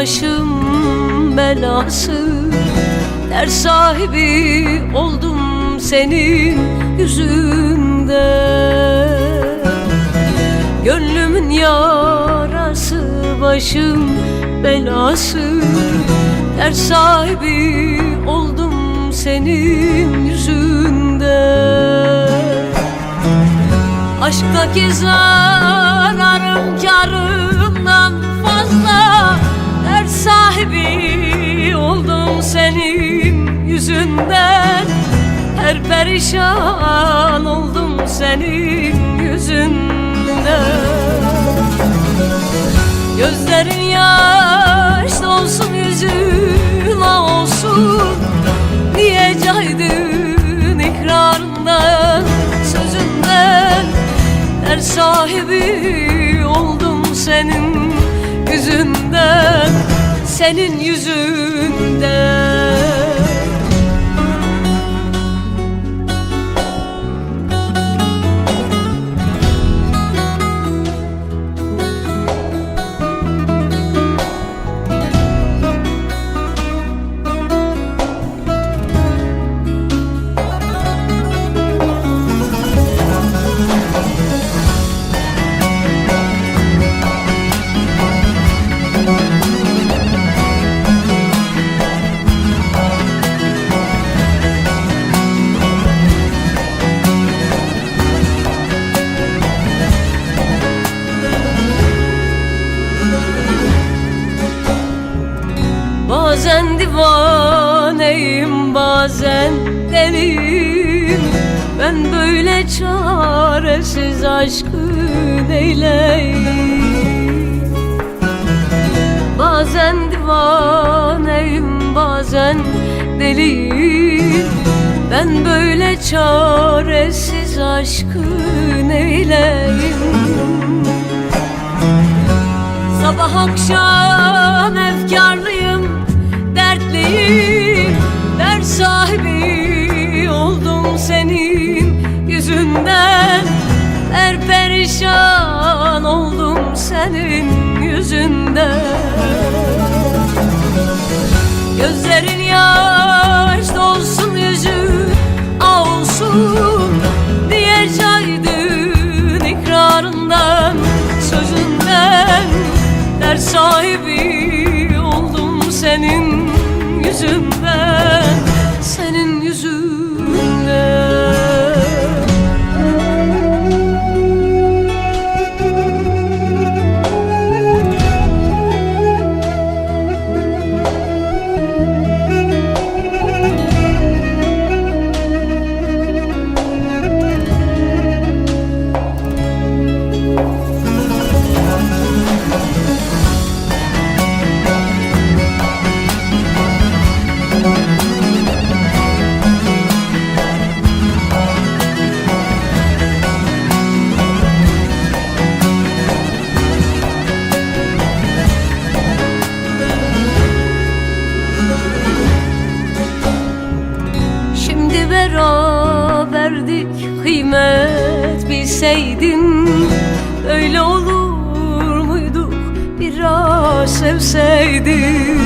başım belası. Ders sahibi oldum senin yüzünden Gönlümün yarası başım belası. Ders sahibi oldum senin yüzünden Aşktaki zararım karımdan yüzünden Her perişan oldum senin yüzünden. Gözlerin yaş olsun yüzün olsun Niye caydın ikrarından sözünden Ders sahibi oldum senin yüzünden Senin yüzünden divaneyim bazen deliyim Ben böyle çaresiz aşkı neyleyim? Bazen divaneyim bazen deliyim. Ben böyle çaresiz aşkı neyleyim? Sabah akşam senin yüzünden Gözlerin yaş dolsun yüzün olsun kıymet bilseydin Öyle olur muyduk biraz sevseydin?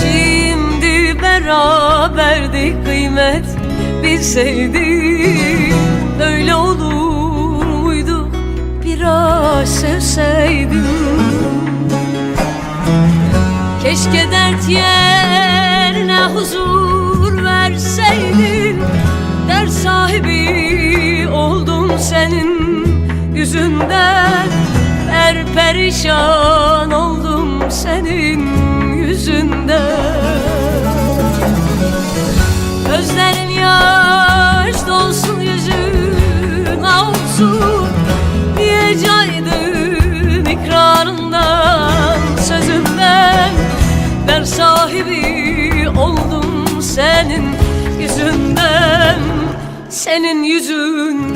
Şimdi beraberdik kıymet bilseydin Öyle olur muyduk biraz sevseydin? Keşke dert yerine perişan oldum senin yüzünden. Gözlerin yaş dolsun yüzün olsun Niye caydın ikrarından sözünden Ben sahibi oldum senin yüzünden. Senin yüzünden